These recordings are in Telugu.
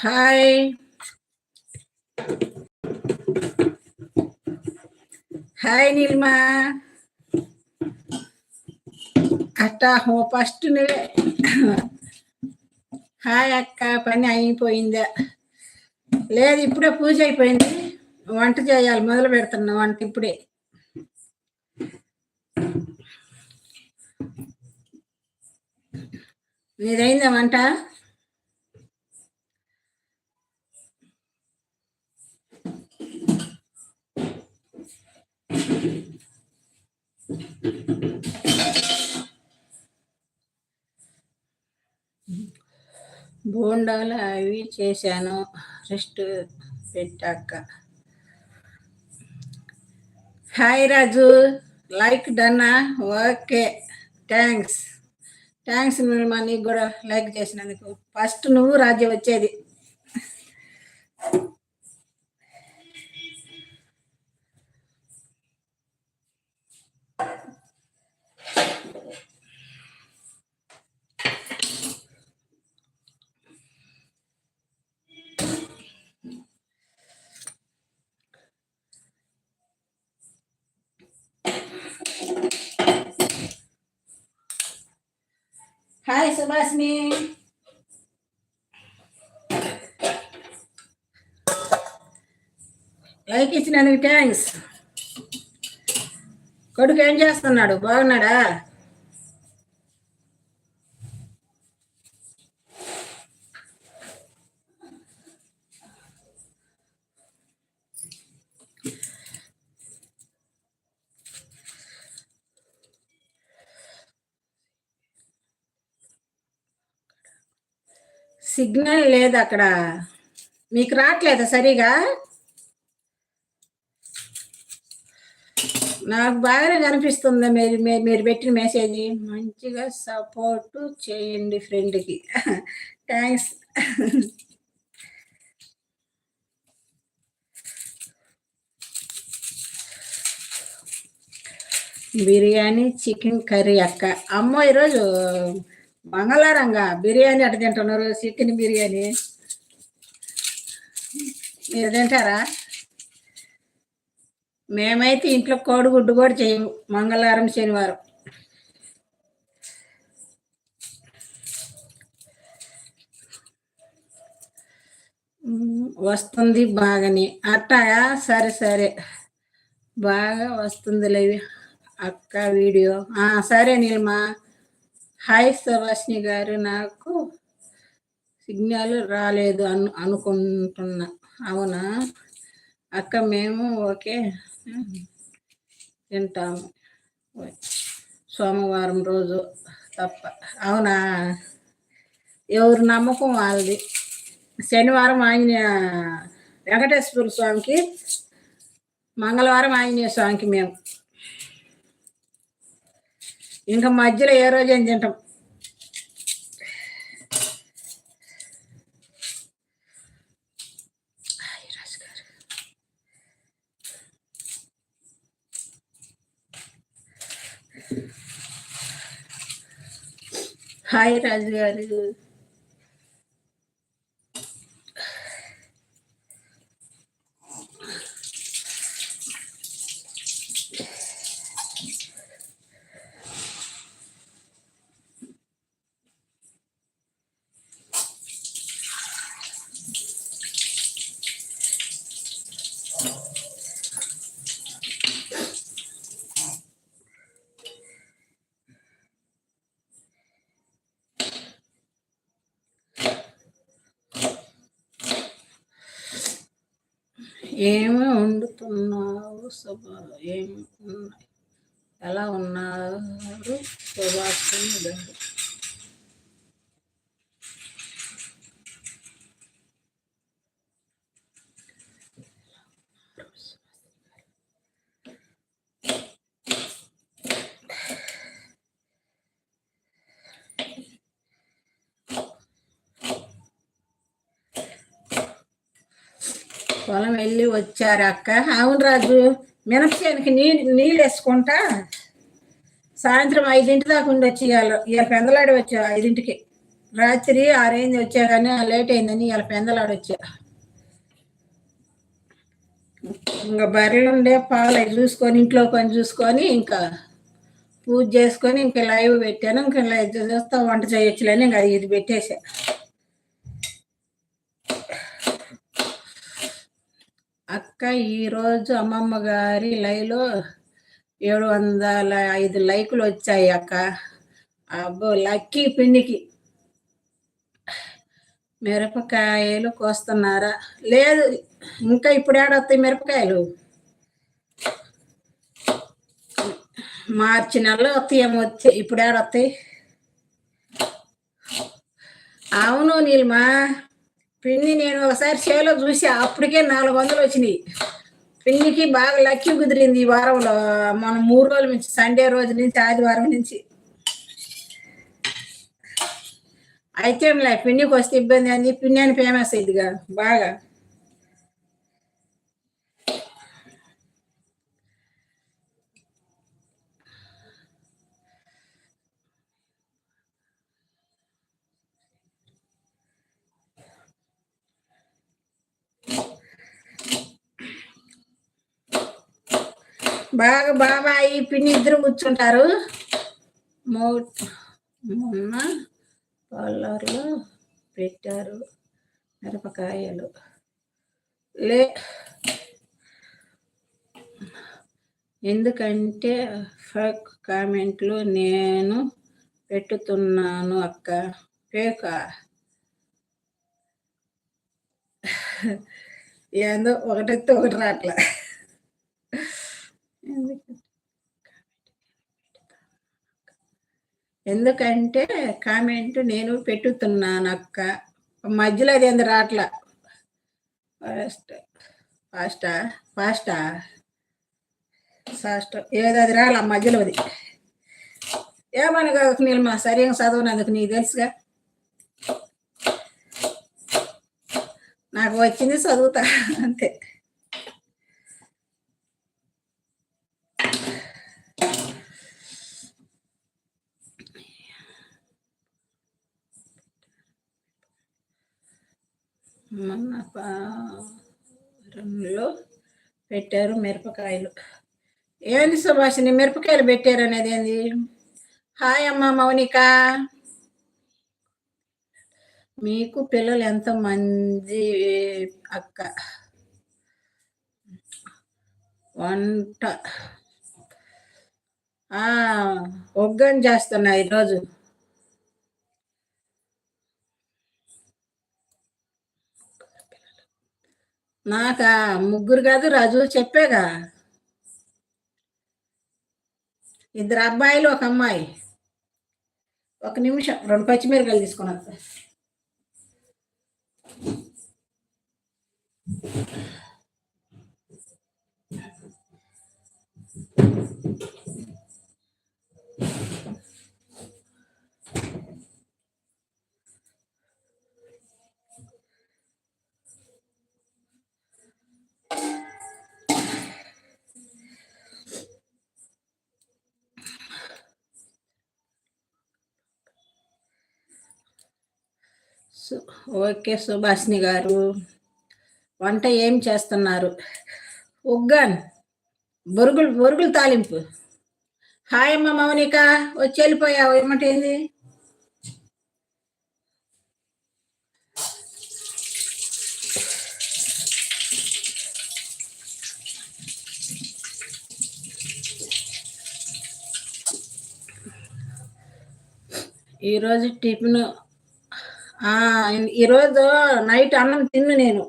హాయ్ హాయ్ నీలిమా అట్ట హో ఫస్ట్ నువ్వే హాయ్ అక్క పని అయిపోయిందా? లేదు ఇప్పుడే పూజ అయిపోయింది. వంట చేయాలి మొదలు పెడుతున్నా వంట ఇప్పుడే. నీదైందా వంట? బోండాలు అవి చేశాను. రెస్ట్ పెట్టాక. హాయ్ రాజు. లైక్ డన్నా? ఓకే. థ్యాంక్స్ థ్యాంక్స్ మా నీకు కూడా లైక్ చేసినందుకు. ఫస్ట్ నువ్వు రాజ్య వచ్చేది. హాయ్ సుభాష్ని లైక్ ఇచ్చినందుకు థ్యాంక్స్ కొడుకు ఏం చేస్తున్నాడు? బాగున్నాడా? సిగ్నల్ లేదు అక్కడ. మీకు రావట్లేదా సరిగా? నాకు బాగానే కనిపిస్తుంది మీరు మీరు పెట్టిన మెసేజ్ మంచిగా సపోర్ట్ చేయండి ఫ్రెండ్కి థ్యాంక్స్ బిర్యానీ చికెన్ కర్రీ అక్క. అమ్మ ఈరోజు మంగళవారంగా బిర్యానీ అటు తింటున్నారు? చికెన్ బిర్యానీ. మీరు తింటారా? మేమైతే ఇంట్లో కోడిగుడ్డు కూడా చేయము మంగళవారం శనివారం. వస్తుంది బాగానే. అట్టాయా? సరే సరే. బాగా వస్తుంది అక్క వీడియో. సరే నీలమా. హాయ్ సుభాషిణి గారు నాకు సిగ్నల్ రాలేదు అను అనుకుంటున్నా. అవునా? అక్క మేము ఓకే. తింటాము. సోమవారం రోజు తప్ప. అవునా? ఎవరు నమ్మకం వాళ్ళది. శనివారం ఆంజనేయ వెంకటేశ్వర స్వామికి మంగళవారం ఆంజనేయ స్వామికి మేము. ఇంకా మధ్యలో ఏ రోజు ఏం తింటాం హాయ్ రాజు గారు. ఏమి వండుతున్నావు సుభా? ఏమి ఉన్నాయి? ఎలా ఉన్నారు? సుభాషిణి గారు పొలం వెళ్ళి వచ్చారు అక్క అవును రాజు మినపచేనికి నీళ్ళు నీళ్ళు వేసుకుంటా సాయంత్రం ఐదింటి దాకా ఉండి వచ్చి ఇవాళ ఇవాళ పెందలాడి వచ్చా ఐదింటికి. రాత్రి ఆరైంది వచ్చా కానీ లేట్ అయిందని ఇవాళ పెందలాడి వచ్చా ఇంకా బర్రెలు ఉండే పాలు అవి చూసుకొని ఇంట్లో పని చూసుకొని ఇంకా పూజ చేసుకొని ఇంకా లైవ్ పెట్టాను. ఇంకా లైవ్ చూస్తా వంట చేయొచ్చులని ఇంకా ఇది పెట్టేసా. అక్క ఈరోజు అమ్మమ్మ గారి లైవ్లో ఏడు వందల ఐదు లైకులు వచ్చాయి అక్క. అబ్బో లక్కీ పిండికి. మిరపకాయలు కోస్తున్నారా? లేదు ఇంకా ఇప్పుడు ఏడొస్తాయి మిరపకాయలు? మార్చి నెలలో వస్తాయేమో వచ్చాయి ఇప్పుడు ఏడొస్తాయి అవును నీలిమా. పిన్ని నేను ఒకసారి చేలో చూసి అప్పటికే నాలుగు వందలు వచ్చినాయి. పిన్నికి బాగా లక్కీ కుదిరింది ఈ వారంలో. మనం మూడు రోజుల నుంచి సండే రోజు నుంచి ఆదివారం నుంచి. అయితే పిన్నికి వస్తే ఇబ్బంది అని పిన్ని అని ఫేమస్ ఇదిగా బాగా. బాగా బాబాయి పిన్ని ఇద్దరు కూర్చుంటారు మో మొన్న పార్లర్లో పెట్టారు మిరపకాయలు. లే ఎందుకంటే ఫేక్ కామెంట్లు నేను పెట్టుతున్నాను అక్క. ఫేక్? ఏందో ఒకటైతే ఒకటి రాట్లా. ఎందుకంటే కామెంట్ నేను పెట్టుతున్నాను అక్క. మధ్యలో అది ఎందు రాట్లా? ఫాస్ట్ ఫాస్టా ఫాస్టా ఫాస్ట్. ఏదో అది రాలా మధ్యలో అది. ఏమనగా నీళ్ళమా సరిగా చదవనందుకు నీకు తెలుసుగా? నాకు వచ్చింది చదువుతా అంతే మొన్న పారంలో పెట్టారు మిరపకాయలు. ఏంది సుభాషిని మిరపకాయలు పెట్టారు అనేది ఏంది? హాయ్ అమ్మ మౌనిక. మీకు పిల్లలు ఎంతమంది అక్క? వంట. ఒగ్గని చేస్తున్నా ఈరోజు. నాకా ముగ్గురు కాదు రాజు చెప్పాగా ఇద్దరు అబ్బాయిలు ఒక అమ్మాయి ఒక నిమిషం రెండు పచ్చిమిరకాయలు తీసుకుని Thank you. ఓకే సుభాష్ని గారు. వంట ఏం చేస్తున్నారు? ఉగ్గాన్ బొరుగులు బొరుగులు తాలింపు. హాయ్ అమ్మ మౌనిక వచ్చి వెళ్ళిపోయావు ఏమంటేంది? ఈరోజు టిఫిన్ ఈరోజు నైట్ అన్నం తిన్ను నేను.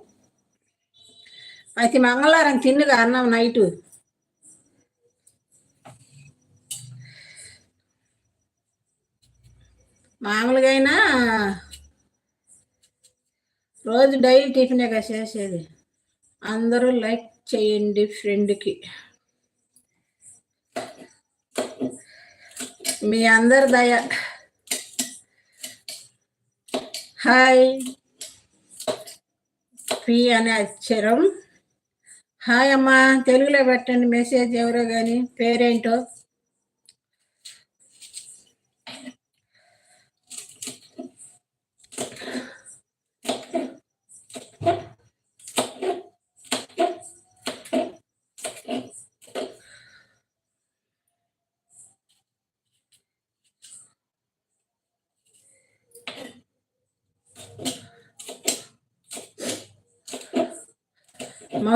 ప్రతి మంగళవారం తిన్నుగా అన్నం నైట్. మామూలుగా అయినా రోజు డైలీ టిఫినేగా చేసేది. అందరూ లైక్ చేయండి ఫ్రెండ్కి మీ అందరి దయ. హాయ్. పి అనే అక్షరం. హాయ్ అమ్మా తెలుగులో పెట్టండి మెసేజ్ ఎవరో కానీ పేరేంటో?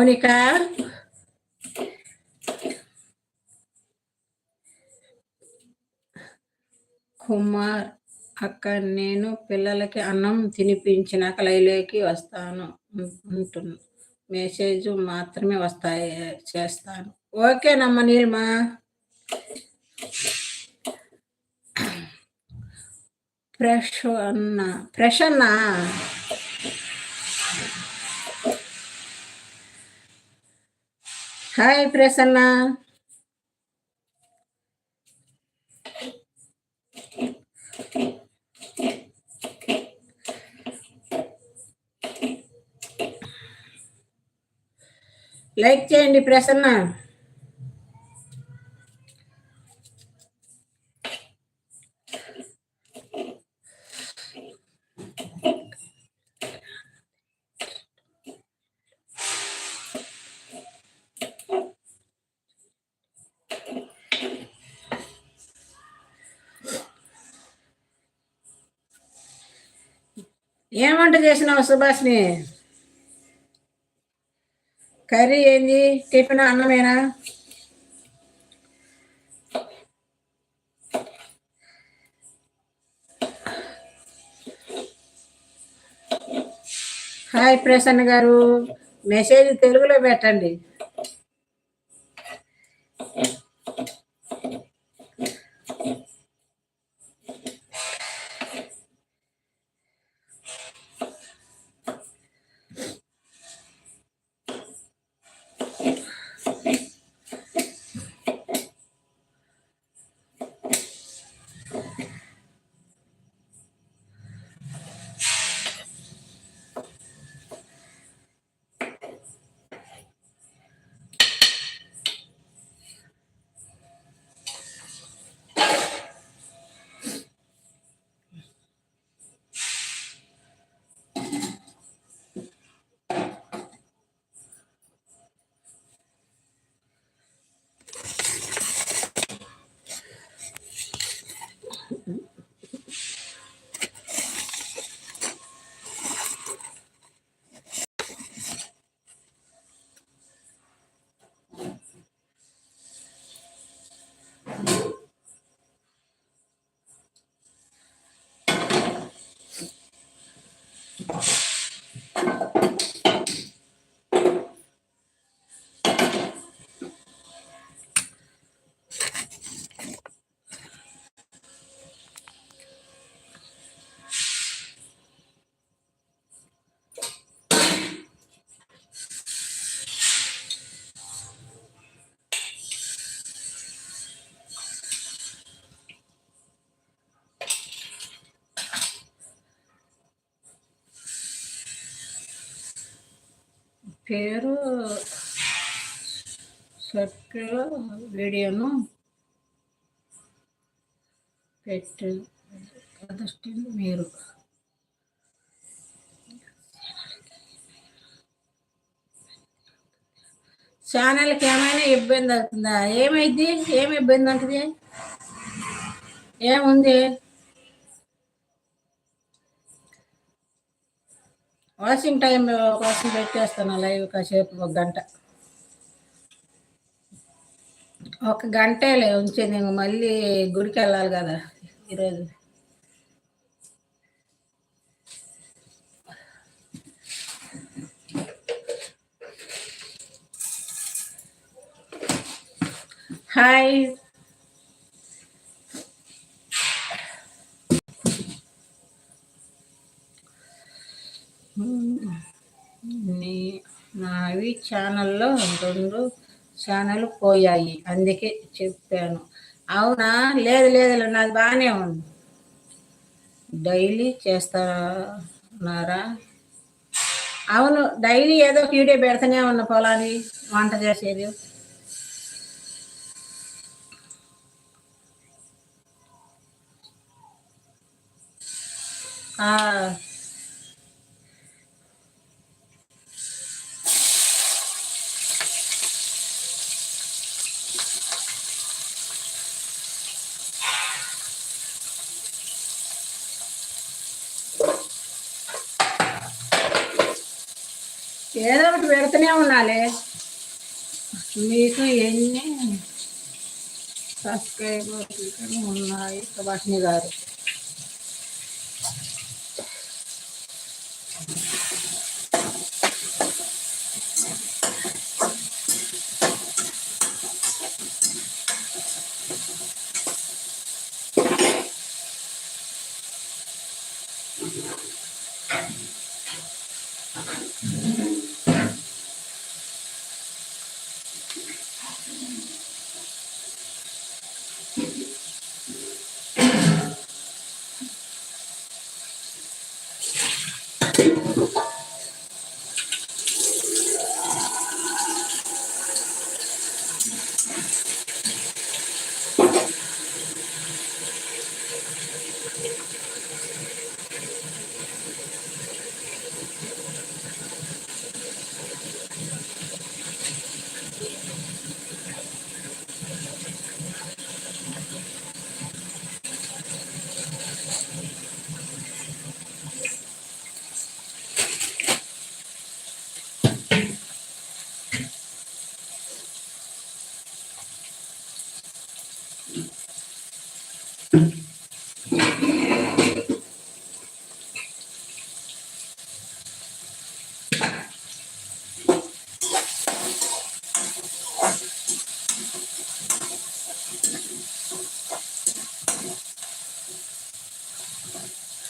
మౌనిక కుమార్ అక్క నేను పిల్లలకి అన్నం తినిపించినాక లైలోకి వస్తాను ఉంటున్నా మెసేజ్ మాత్రమే వస్తాయి చేస్తాను. ఓకేనమ్మ నీలిమా. ఫ్రెష్ అన్నా? హాయ్ ప్రసన్న లైక్ చేయండి ప్రసన్న ఏం వంట చేసినావు సుభాష్ని కర్రీ ఏంది? టిఫిన్ అన్నమేనా? హాయ్ ప్రసన్న గారు. మెసేజ్ తెలుగులో పెట్టండి. పేరు సర్కిల్ వీడియోను పెట్టు. ప్రదర్శించండి మీరు. ఛానల్కి ఏమైనా ఇబ్బంది అవుతుందా? ఏమైంది? ఏమి ఇబ్బంది ఉంటుంది ఏముంది? వాషింగ్ టైం కోసం పెట్టేస్తాను లైవ్ కాసేపు ఒక గంట. ఒక గంటలే ఉంచేది నేను మళ్ళీ గుడికి వెళ్ళాలి కదా ఈరోజు. హాయ్ రెండు ఛానల్ పోయాయి. అందుకే చెప్పాను. అవునా? లేదు లేదు నాది బాగానే ఉంది. డైలీ చేస్తున్నారా? అవును డైలీ ఏదో ఒక వీడియో పెడతానే ఉన్న పొలాన్ని వంట చేసేది. ఆ, ఏదో ఒకటి పెడుతూనే ఉండాలి. మీకు ఎన్ని సబ్స్క్రైబర్లు ఉన్నాయి? సుభాషిణి గారు.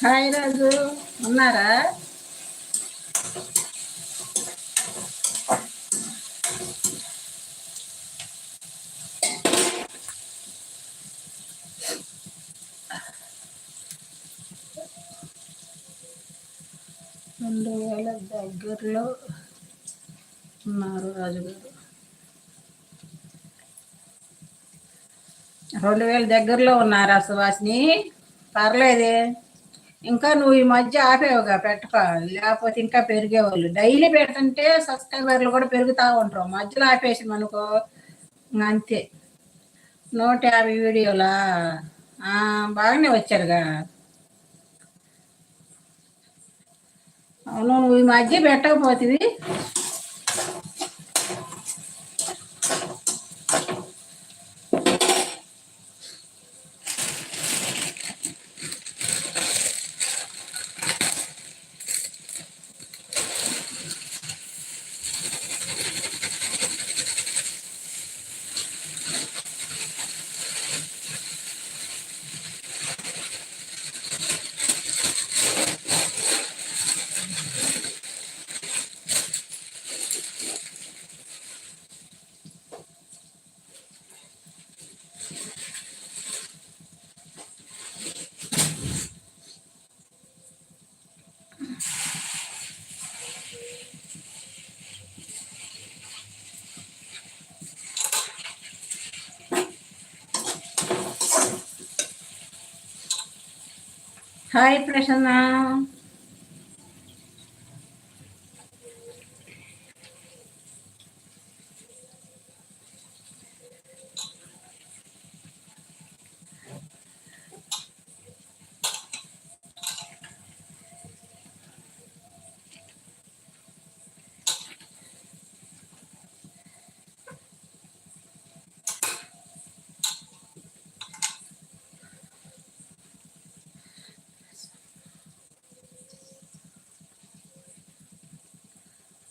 హాయ్ రాజు ఉన్నారా రెండు వేల దగ్గరలో ఉన్నారు రాజుగారు. రెండు వేల దగ్గరలో ఉన్నారా సువాసిని పర్లేదే. ఇంకా నువ్వు ఈ మధ్య ఆపేవుగా పెట్టక లేకపోతే ఇంకా పెరిగేవాళ్ళు. డైలీ పెడుతుంటే సబ్స్క్రైబర్లు కూడా పెరుగుతూ ఉంటారు. మధ్యలో ఆపేసి మనకు అంతే. నూట యాభై వీడియోలా? బాగానే వచ్చారుగా. అవును నువ్వు ఈ మధ్య పెట్టకపోతుంది హాయ్ ప్రసన్న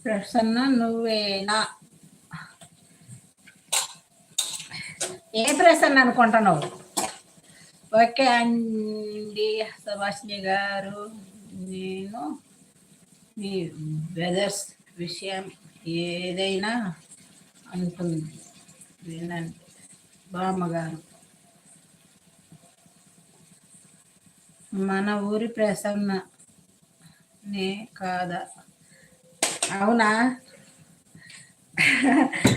ప్రసన్న నువ్వేనా? ఏ ప్రసన్న అనుకుంటున్నావు? ఓకే అండి సుభాషిణి గారు. నేను మీ వెదర్స్ విషయం ఏదైనా అంటుంది వినండి బామ్మగారు. మన ఊరి ప్రసన్న నే కాదా? అవునా?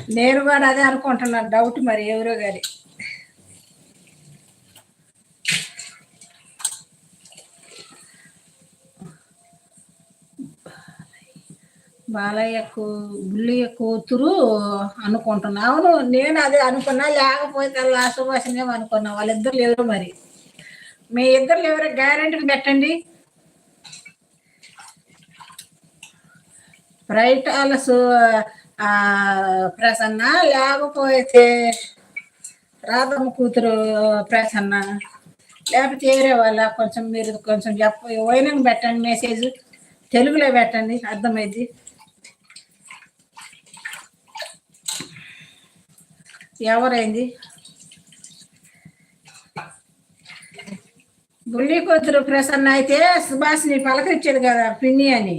నేను కూడా అదే అనుకుంటున్నాను డౌట్ మరి ఎవరో గారి బాలయ్య కూ బుల్లయ్య కూతురు అనుకుంటున్నా. అవును నేను అదే అనుకున్నా లేకపోతే లాస్ట్ భాషనే అనుకున్నా. వాళ్ళిద్దరు ఎవరు మరి. మీ ఇద్దరు ఎవరు? గ్యారెంటీ పెట్టండి. బ్రైట్ ఆలస్ ప్రసన్న లేకపోతే రాధమ్మ కూతురు ప్రసన్న లేకపోతే చేరే వాళ్ళ కొంచెం మీరు కొంచెం చెప్ప వైనంగా పెట్టండి మెసేజ్ తెలుగులో పెట్టండి అర్థమైంది. ఎవరైంది? బుల్లి కూతురు ప్రసన్న అయితే సుభాష్ని పలకరించాడు కదా పిన్ని అని.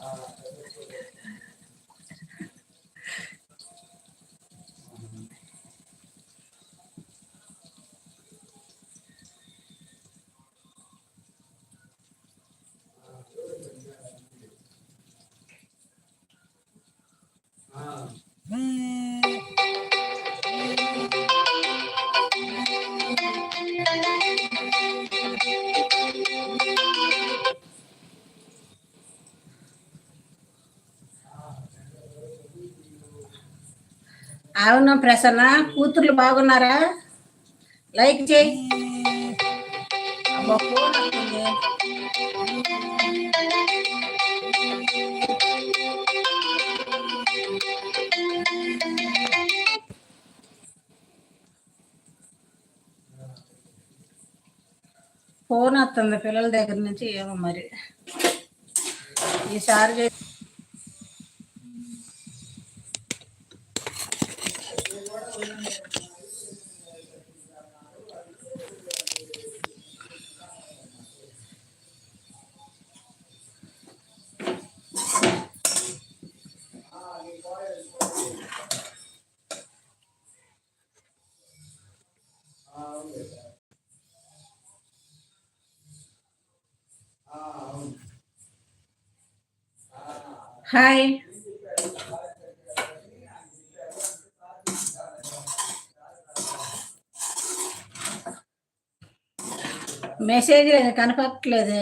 啊 బాగున్నాం ప్రసన్న. కూతుర్లు బాగున్నారా? లైక్ చేయి. ఫోన్ ఫోన్ వస్తుంది పిల్లల దగ్గర నుంచి ఏమో మరి. ఈసారి హాయ్. మెసేజ్ కనపడట్లేదు.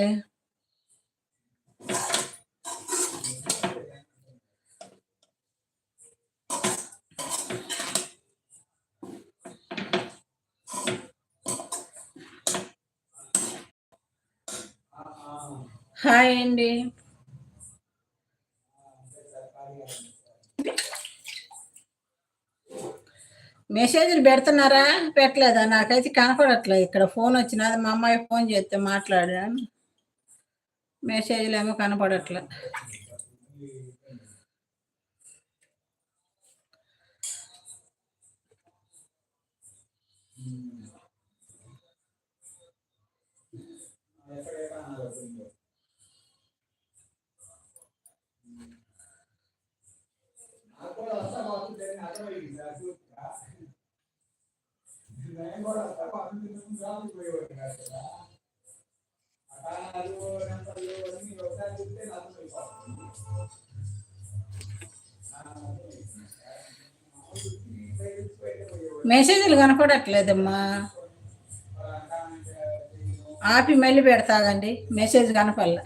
హాయ్ అండి. మెసేజ్లు పెడుతున్నారా? పెట్టలేదా? నాకైతే కనపడట్లేదు. ఇక్కడ ఫోన్ వచ్చినది మా అమ్మాయి ఫోన్ చేస్తే మాట్లాడాను. మెసేజ్లు ఏమో కనపడట్లే. మెసేజ్లు కనపడట్లేదమ్మా. ఆపి మళ్ళీ పెడతాగండి. మెసేజ్ కనపడలే.